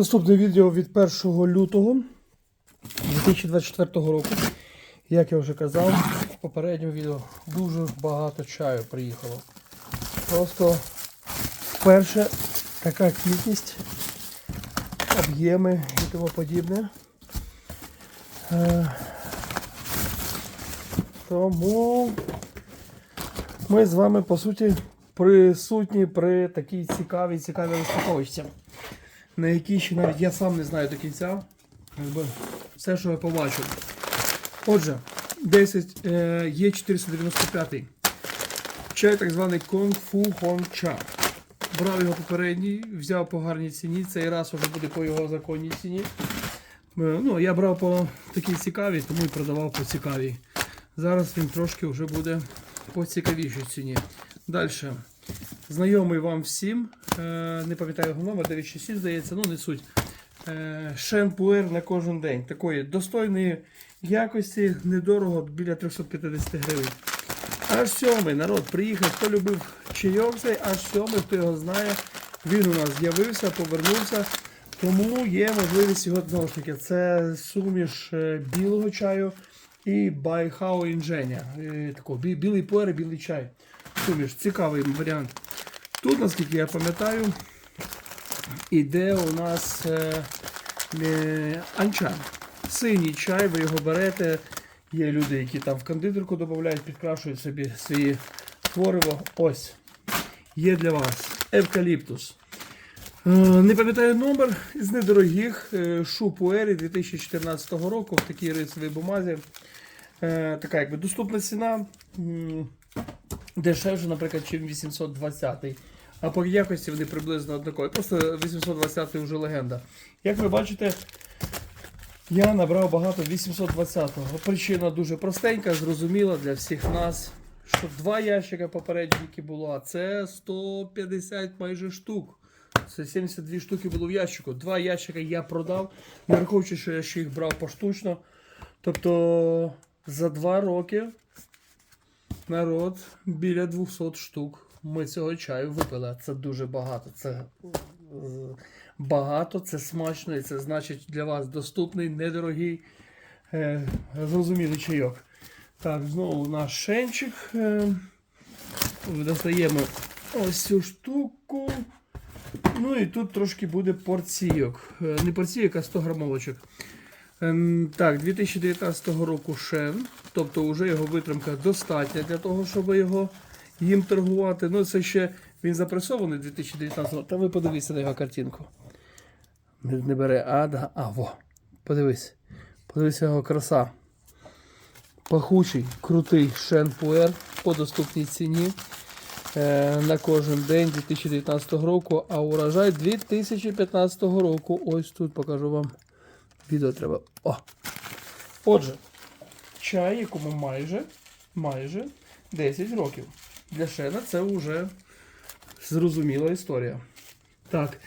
Наступне відео від 1 лютого 2024 року. Як я вже казав, в попередньому відео дуже багато чаю приїхало. Просто вперше така кількість, об'єми і тому подібне. Е, Тому ми з вами, по суті, присутні при такій цікавій, цікавій розпаковочці, на якій ще навіть я сам не знаю до кінця. Якби все, що я побачив. Отже, 10 е, є 495 Чай так званий Кунг-Фу Хонча. Брав його попередній, взяв по гарній ціні. Цей раз вже буде по його законній ціні. Е, Ну, я брав по такій цікавій, тому і продавав по цікавій. Зараз він трошки вже буде по цікавішій ціні. Далі. Знайомий вам всім. е, Не пам'ятаю його номер, 967, здається, ну не суть. Е, Шенпуер на кожен день. Такої достойної якості, недорого, біля 350 гривень. Аж сьомий народ приїхав, хто любив чайок цей, аж сьомий, хто його знає. Він у нас з'явився, повернувся. Тому є можливість його знову ж таки. Це суміш е, білого чаю і Байхао інженя. Такого білий пуер і білий чай. Суміш, цікавий варіант. Тут, наскільки я пам'ятаю, іде у нас е, е, анчан. Синій чай, ви його берете. Є люди, які там в кондитерку додають, підкрашують собі свої твориво. Ось. Є для вас евкаліптус. Е, Не пам'ятаю номер з недорогих е, Шупуері 2014 року в такій рисовій бумазі. Е, Така якби доступна ціна. Дешевше, наприклад, чим 820-й. А по якості вони приблизно однакові. Просто 820-й вже легенда. Як ви бачите, я набрав багато 820-го. Причина дуже простенька, зрозуміла для всіх нас. Що два ящика попередні, які було, це 150 майже штук. Це 72 штуки було в ящику. Два ящика я продав, не що я ще їх брав поштучно. Тобто за два роки народ біля 200 штук ми цього чаю випили. Це дуже багато. Це е, багато, це смачно і це значить для вас доступний, недорогий, е, зрозумілий чайок. Так, знову наш шенчик. Е, достаємо ось цю штуку. Ну і тут трошки буде порційок. Е, Не порційок, а 100 грамовочок. Ем, Так, 2019 року шен. Тобто вже його витримка достатня для того, щоб його їм торгувати. Ну, це ще він запресований 2019 року. Та ви подивіться на його картинку. Не, не бере, а, да, а, во. Подивись. Подивися його краса. Пахучий, крутий шен пуер по доступній ціні е, на кожен день 2019 року, а урожай 2015 року. Ось тут покажу вам. Відео треба. О! Отже, чай, якому майже, майже 10 років. Для Шена це вже зрозуміла історія. Так,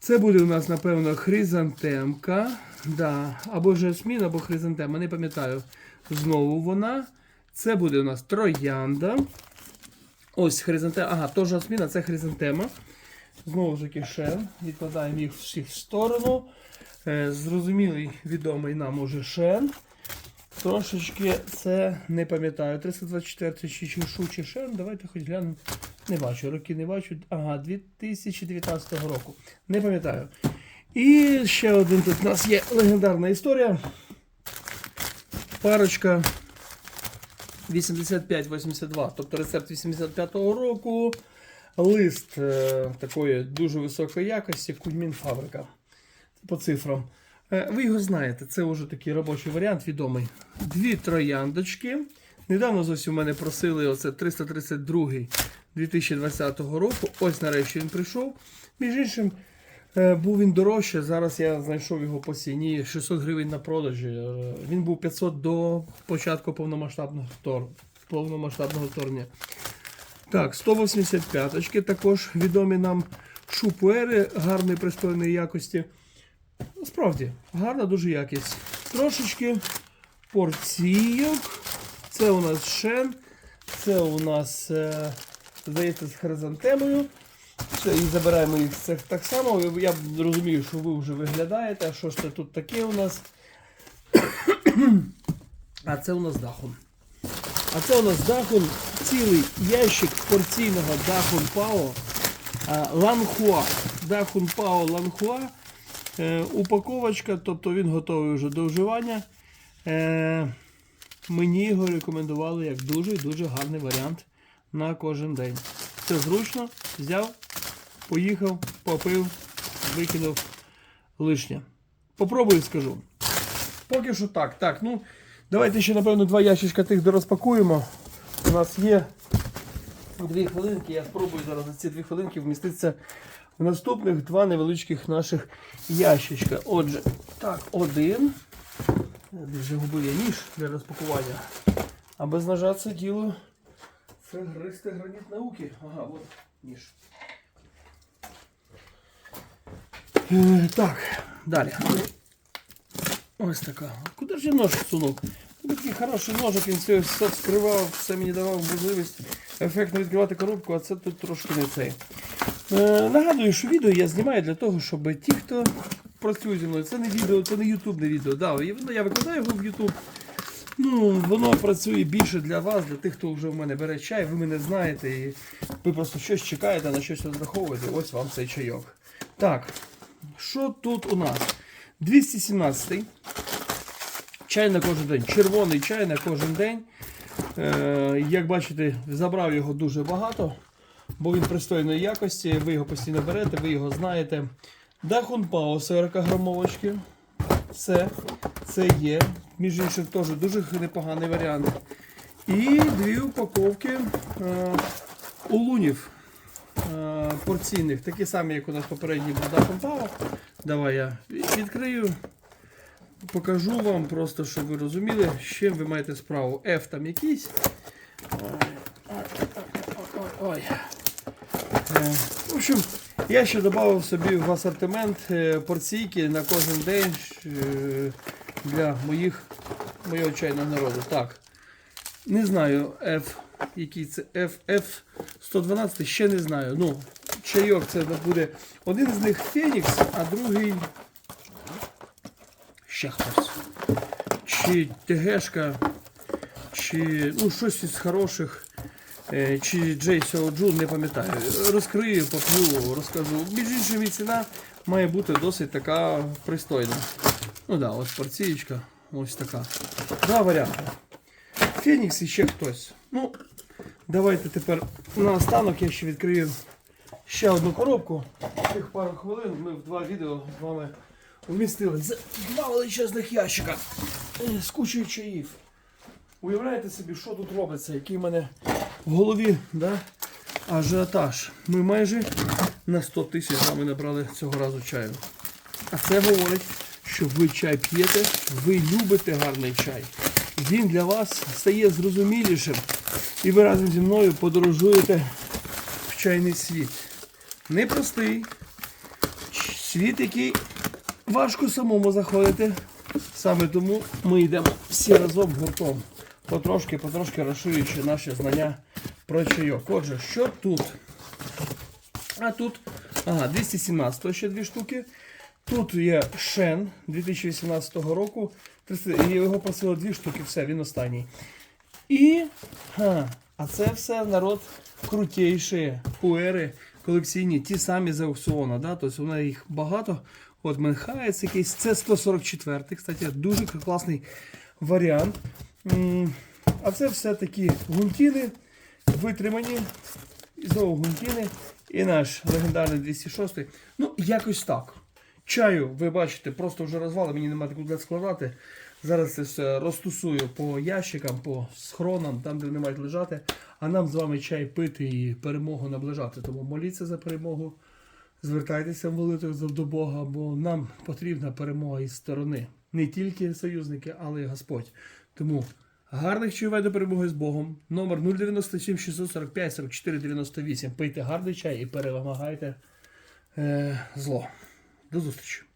це буде у нас, напевно, хризантемка. Да. Або жасмін, або хризантема, не пам'ятаю. Знову вона. Це буде у нас троянда. Ось хризантема. Ага, то жасмін, а це хризантема. Знову ж таки шен. Відкладаємо їх всіх в сторону. Е, Зрозумілий, відомий нам уже шен. Трошечки це не пам'ятаю. 324 чи чешу чи шен. Давайте хоч глянемо. Не бачу, роки не бачу. Ага, 2019 року. Не пам'ятаю. І ще один тут у нас є легендарна історія. Парочка 85-82, тобто рецепт 85-го року. Лист е, такої дуже високої якості, Кузьмін фабрика. По цифрам. Е, ви його знаєте, це вже такий робочий варіант відомий. Дві трояндочки. Недавно зовсім мене просили оце 332 2020 року. Ось нарешті він прийшов. Між іншим, е, був він дорожче. Зараз я знайшов його по ціні 600 гривень на продажі. Е, Він був 500 до початку повномасштабного повномасштабного вторгнення. Так, 185 також відомі нам шупуери гарної пристойної якості. Справді, гарна дуже якість. Трошечки порційок. Це у нас шен. Це у нас, е, здається, з хризантемою. Все, і забираємо їх це так само. Я розумію, що ви вже виглядаєте. Що ж це тут таке у нас? А це у нас дахун. А це у нас дахун, цілий ящик порційного дахун Пао Ланхуа. Дахун Пао Ланхуа. Е, упаковочка, тобто він готовий вже до вживання. Е, мені його рекомендували як дуже дуже гарний варіант на кожен день. Це зручно, взяв, поїхав, попив, викинув лишнє. Попробую скажу. Поки що так. Так, ну давайте ще, напевно, два ящичка тих дорозпакуємо. У нас є дві хвилинки. Я спробую зараз за ці дві хвилинки вміститися наступних два невеличких наших ящичка. Отже, так, один. Загубив я ніж для розпакування. А без ножа це діло. Це гристи граніт науки. Ага, от ніж. Е, так, далі. Ось така. Куди ж я нож сунув? Ну, Такий хороший ножик, він все, вскривав, все мені давав можливість ефектно відкривати коробку, а це тут трошки не цей. Е, нагадую, що відео я знімаю для того, щоб ті, хто працює зі мною, це не відео, це не ютубне відео. Да, я викладаю його в Ютуб. Ну, воно працює більше для вас, для тих, хто вже в мене бере чай, ви мене знаєте, і ви просто щось чекаєте, на щось розраховуєте. Ось вам цей чайок. Так, що тут у нас? 217-й. Чай на кожен день. Червоний чай на кожен день. Е, як бачите, забрав його дуже багато, бо він пристойної якості. Ви його постійно берете, ви його знаєте. Дахун Пао 40 грамовочки. Все, це є. Між іншим, теж дуже непоганий варіант. І дві упаковки е, улунів е, порційних, такі самі, як у нас попередній був Дахун Пао. Давай я відкрию. Покажу вам просто, щоб ви розуміли, з чим ви маєте справу. F там якийсь. Ой. Е, В общем, я ще додав собі в асортимент е, порційки на кожен день е, для моїх, моєго чайного народу. Так. Не знаю F, який це F, F 112, ще не знаю. Ну, чайок це буде. Один з них Фенікс, а другий ще хтось. Чи ТГшка, чи ну, щось із хороших, чи Джей Сяоджун, не пам'ятаю. Розкрию, поп'ю, розкажу. Між іншим, і ціна має бути досить така пристойна. Ну да, ось порцієчка, ось така. Два варіанти. Фенікс і ще хтось. Ну, давайте тепер наостанок я ще відкрию ще одну коробку. Тих пару хвилин ми в два відео з вами вмістили. Це два величезних ящика е, з кучою чаїв. Уявляєте собі, що тут робиться, який в мене в голові да? ажіотаж. Ми майже на 100 тисяч з набрали цього разу чаю. А це говорить, що ви чай п'єте, ви любите гарний чай. Він для вас стає зрозумілішим. І ви разом зі мною подорожуєте в чайний світ. Непростий, світ, який важко самому заходити. Саме тому ми йдемо всі разом гуртом, потрошки, потрошки розширюючи наші знання про чайок. Отже, що тут? А тут, ага, 217 ще дві штуки. Тут є Шен 2018 року. 300 Його просило дві штуки, все, він останній. І. Ха, а це все народ крутейші пуери колекційні, ті самі з аукціону. Да? Тобто вона їх багато. От Менхаєць якийсь. Це 144 кстати, дуже класний варіант. А це все такі гунтіни витримані. І знову. І наш легендарний 206. Ну, якось так. Чаю, ви бачите, просто вже розвали, мені немає куди складати. Зараз це все розтусую по ящикам, по схронам, там, де вони мають лежати. А нам з вами чай пити і перемогу наближати. Тому моліться за перемогу, звертайтеся в молитвах до Бога, бо нам потрібна перемога із сторони. Не тільки союзники, але й Господь. Тому гарних чаювай до перемоги з Богом. Номер 097 645 44 98. Пийте гарний чай і перемагайте е, зло. До зустрічі!